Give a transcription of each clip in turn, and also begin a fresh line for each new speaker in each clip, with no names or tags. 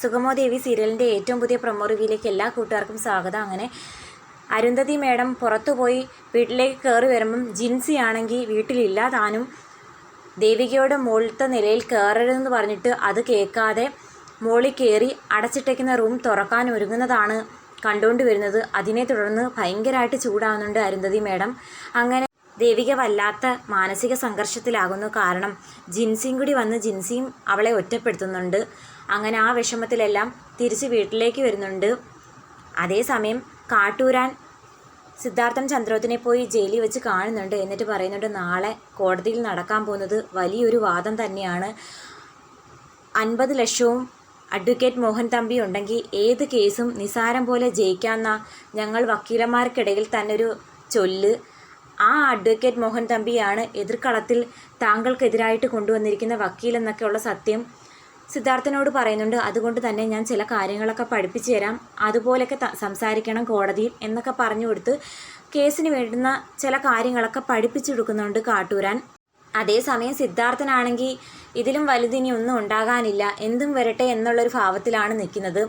സുഗമോ ദേവി സീരിയലിന്റെ ഏറ്റവും പുതിയ പ്രൊമോ റിവ്യൂയിലേക്ക് എല്ലാ കൂട്ടുകാർക്കും സ്വാഗതം. അങ്ങനെ അരുന്ധതി മേഡം പുറത്തുപോയി വീട്ടിലേക്ക് കയറി വരുമ്പം ജിൻസി ആണെങ്കിൽ വീട്ടിലില്ല താനും ദേവികയുടെ മുകളിലത്തെ നിലയിൽ കയറരുതെന്ന് പറഞ്ഞിട്ട് അത് കേൾക്കാതെ മുകളിൽ കയറി അടച്ചിട്ടേക്കുന്ന റൂം തുറക്കാൻ ഒരുങ്ങുന്നതാണ് കണ്ടുകൊണ്ട് വരുന്നത് അതിനെ തുടർന്ന് ഭയങ്കരമായിട്ട് ചൂടാവുന്നുണ്ട് അരുന്ധതി മേഡം. അങ്ങനെ ദേവിക വല്ലാത്ത മാനസിക സംഘർഷത്തിലാകുന്നു കാരണം ജിൻസിയും കൂടി വന്ന് ജിൻസിയും അവളെ ഒറ്റപ്പെടുത്തുന്നുണ്ട്. അങ്ങനെ ആ വിഷമത്തിലെല്ലാം തിരിച്ച് വീട്ടിലേക്ക് വരുന്നുണ്ട്. അതേസമയം കാട്ടൂരാൻ സിദ്ധാർത്ഥൻ ചന്ദ്രോത്തിനെ പോയി ജയിലിൽ വെച്ച് കാണുന്നുണ്ട്. എന്നിട്ട് പറയുന്നുണ്ട് നാളെ കോടതിയിൽ നടക്കാൻ പോകുന്നത് വലിയൊരു വാദം തന്നെയാണ്. അൻപത് ലക്ഷവും അഡ്വക്കേറ്റ് മോഹൻ തമ്പി ഉണ്ടെങ്കിൽ ഏത് കേസും നിസാരം പോലെ ജയിക്കാമെന്ന ഞങ്ങൾ വക്കീലന്മാർക്കിടയിൽ തന്നെ ഒരു ചൊല്ല്. ആ അഡ്വക്കേറ്റ് മോഹൻ തമ്പിയാണ് എതിർക്കളത്തിൽ താങ്കൾക്കെതിരായിട്ട് കൊണ്ടുവന്നിരിക്കുന്ന വക്കീൽ എന്നൊക്കെയുള്ള സത്യം സിദ്ധാർത്ഥനോട് പറയുന്നുണ്ട്. അതുകൊണ്ട് തന്നെ ഞാൻ ചില കാര്യങ്ങളൊക്കെ പഠിപ്പിച്ചു തരാം. അതുപോലെയൊക്കെ സംസാരിക്കണം കോടതിയിൽ എന്നൊക്കെ പറഞ്ഞു കൊടുത്ത് കേസിന് വേണ്ടുന്ന ചില കാര്യങ്ങളൊക്കെ പഠിപ്പിച്ചു കൊടുക്കുന്നുണ്ട് കാട്ടൂരാൻ. അതേസമയം സിദ്ധാർത്ഥനാണെങ്കിൽ ഇതിലും വലുതിനി ഒന്നും ഉണ്ടാകാനില്ല. എന്തും വരട്ടെ എന്നുള്ളൊരു ഭാവത്തിലാണ് നിൽക്കുന്നത്.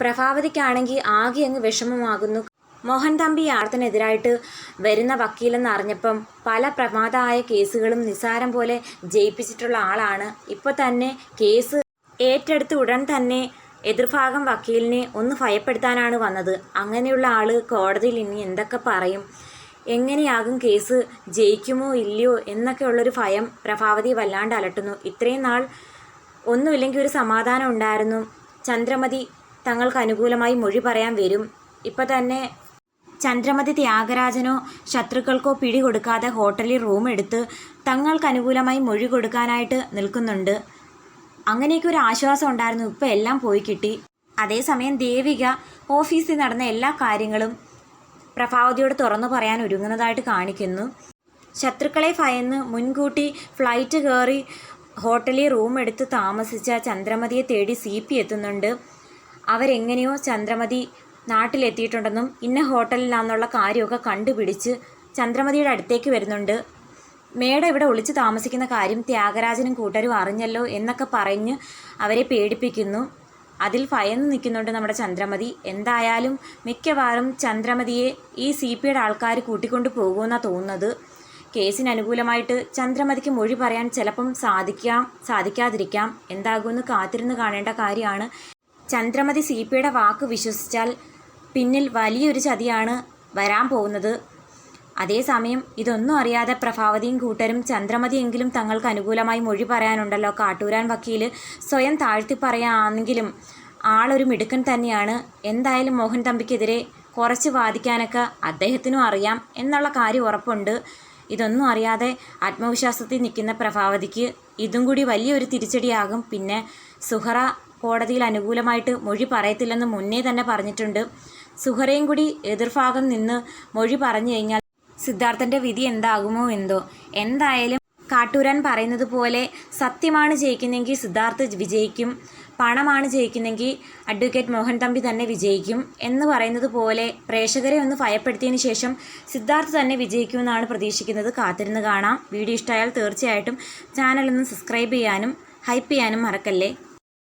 പ്രഭാവതിക്കാണെങ്കിൽ ആകെ അങ്ങ് വിഷമമാകുന്നു. മോഹൻ തമ്പി ആർത്തിനെതിരായിട്ട് വരുന്ന വക്കീലെന്ന് അറിഞ്ഞപ്പം പല പ്രമാദമായ കേസുകളും നിസാരം പോലെ ജയിപ്പിച്ചിട്ടുള്ള ആളാണ്. ഇപ്പോൾ തന്നെ കേസ് ഏറ്റെടുത്ത് ഉടൻ തന്നെ എതിർഭാഗം വക്കീലിനെ ഒന്ന് ഭയപ്പെടുത്താനാണ് വന്നത്. അങ്ങനെയുള്ള ആൾ കോടതിയിൽ ഇനി എന്തൊക്കെ പറയും? എങ്ങനെയാകും കേസ്? ജയിക്കുമോ ഇല്ലയോ എന്നൊക്കെയുള്ളൊരു ഭയം പ്രഭാവതി വല്ലാണ്ട് അലട്ടുന്നു. ഇത്രയും നാൾ ഒന്നുമില്ലെങ്കിൽ ഒരു സമാധാനം ഉണ്ടായിരുന്നു. ചന്ദ്രമതി തങ്ങൾക്ക് അനുകൂലമായി മൊഴി പറയാൻ വരും. ഇപ്പം തന്നെ ചന്ദ്രമതി ത്യാഗരാജനോ ശത്രുക്കൾക്കോ പിടികൊടുക്കാതെ ഹോട്ടലിൽ റൂം എടുത്ത് തങ്ങൾക്ക് അനുകൂലമായി മൊഴി കൊടുക്കാനായിട്ട് നിൽക്കുന്നുണ്ട്. അങ്ങനെയൊക്കെ ഒരു ആശ്വാസം ഉണ്ടായിരുന്നു. ഇപ്പം എല്ലാം പോയി കിട്ടി. അതേസമയം ദേവിക ഓഫീസിൽ നടന്ന എല്ലാ കാര്യങ്ങളും പ്രഭാവതിയോട് തുറന്നു പറയാൻ ഒരുങ്ങുന്നതായിട്ട് കാണിക്കുന്നു. ശത്രുക്കളെ ഭയന്ന് മുൻകൂട്ടി ഫ്ലൈറ്റ് കയറി ഹോട്ടലിൽ റൂം എടുത്ത് താമസിച്ച ചന്ദ്രമതിയെ തേടി സി പി എത്തുന്നുണ്ട്. അവരെങ്ങനെയോ ചന്ദ്രമതി നാട്ടിലെത്തിയിട്ടുണ്ടെന്നും ഇന്ന ഹോട്ടലിലാണെന്നുള്ള കാര്യമൊക്കെ കണ്ടുപിടിച്ച് ചന്ദ്രമതിയുടെ അടുത്തേക്ക് വരുന്നുണ്ട്. മേഡം ഇവിടെ ഒളിച്ച് താമസിക്കുന്ന കാര്യം ത്യാഗരാജനും കൂട്ടരും അറിഞ്ഞല്ലോ എന്നൊക്കെ പറഞ്ഞ് അവരെ പേടിപ്പിക്കുന്നു. അതിൽ ഭയന്ന് നിൽക്കുന്നുണ്ട് നമ്മുടെ ചന്ദ്രമതി. എന്തായാലും മിക്കവാറും ചന്ദ്രമതിയെ ഈ സി പിയുടെ ആൾക്കാർ കൂട്ടിക്കൊണ്ട് പോകുമെന്നാണ് തോന്നുന്നത്. കേസിന് അനുകൂലമായിട്ട് ചന്ദ്രമതിക്ക് മൊഴി പറയാൻ ചിലപ്പം സാധിക്കാം സാധിക്കാതിരിക്കാം. എന്താകുമെന്ന് കാത്തിരുന്ന് കാണേണ്ട കാര്യമാണ്. ചന്ദ്രമതി സി പിയുടെ വാക്ക് വിശ്വസിച്ചാൽ പിന്നിൽ വലിയൊരു ചതിയാണ് വരാൻ പോകുന്നത്. അതേസമയം ഇതൊന്നും അറിയാതെ പ്രഭാവതിയും കൂട്ടരും ചന്ദ്രമതിയെങ്കിലും തങ്ങൾക്ക് അനുകൂലമായി മൊഴി പറയാനുണ്ടല്ലോ. കാട്ടൂരാൻ വക്കീൽ സ്വയം താഴ്ത്തി പറയാണെങ്കിലും ആളൊരു മിടുക്കൻ തന്നെയാണ്. എന്തായാലും മോഹൻ തമ്പിക്കെതിരെ കുറച്ച് വാദിക്കാനൊക്കെ അദ്ദേഹത്തിനും അറിയാം എന്നുള്ള കാര്യം ഉറപ്പുണ്ട്. ഇതൊന്നും അറിയാതെ ആത്മവിശ്വാസത്തിൽ നിൽക്കുന്ന പ്രഭാവതിക്ക് ഇതും കൂടി വലിയൊരു തിരിച്ചടിയാകും. പിന്നെ സുഹറ കോടതിയിൽ അനുകൂലമായിട്ട് മൊഴി പറയത്തില്ലെന്ന് മുന്നേ തന്നെ പറഞ്ഞിട്ടുണ്ട്. സുഹറയും കൂടി എതിർഭാഗം നിന്ന് മൊഴി പറഞ്ഞു കഴിഞ്ഞാൽ സിദ്ധാർത്ഥന്റെ വിധി എന്താകുമോ എന്തോ. എന്തായാലും കാട്ടൂരാൻ പറയുന്നത് പോലെ സത്യമാണ് ജയിക്കുന്നെങ്കിൽ സിദ്ധാർത്ഥ് വിജയിക്കും പണമാണ് ജയിക്കുന്നെങ്കിൽ അഡ്വക്കേറ്റ് മോഹൻ തമ്പി തന്നെ വിജയിക്കും എന്ന് പറയുന്നത് പോലെ പ്രേക്ഷകരെ ഒന്ന് ഭയപ്പെടുത്തിയതിന് ശേഷം സിദ്ധാർത്ഥ് തന്നെ വിജയിക്കുമെന്നാണ് പ്രതീക്ഷിക്കുന്നത്. കാത്തിരുന്ന് കാണാം. വീഡിയോ ഇഷ്ടമായാൽ തീർച്ചയായിട്ടും ചാനലൊന്ന് സബ്സ്ക്രൈബ് ചെയ്യാനും ഹൈപ്പ് ചെയ്യാനും മറക്കല്ലേ?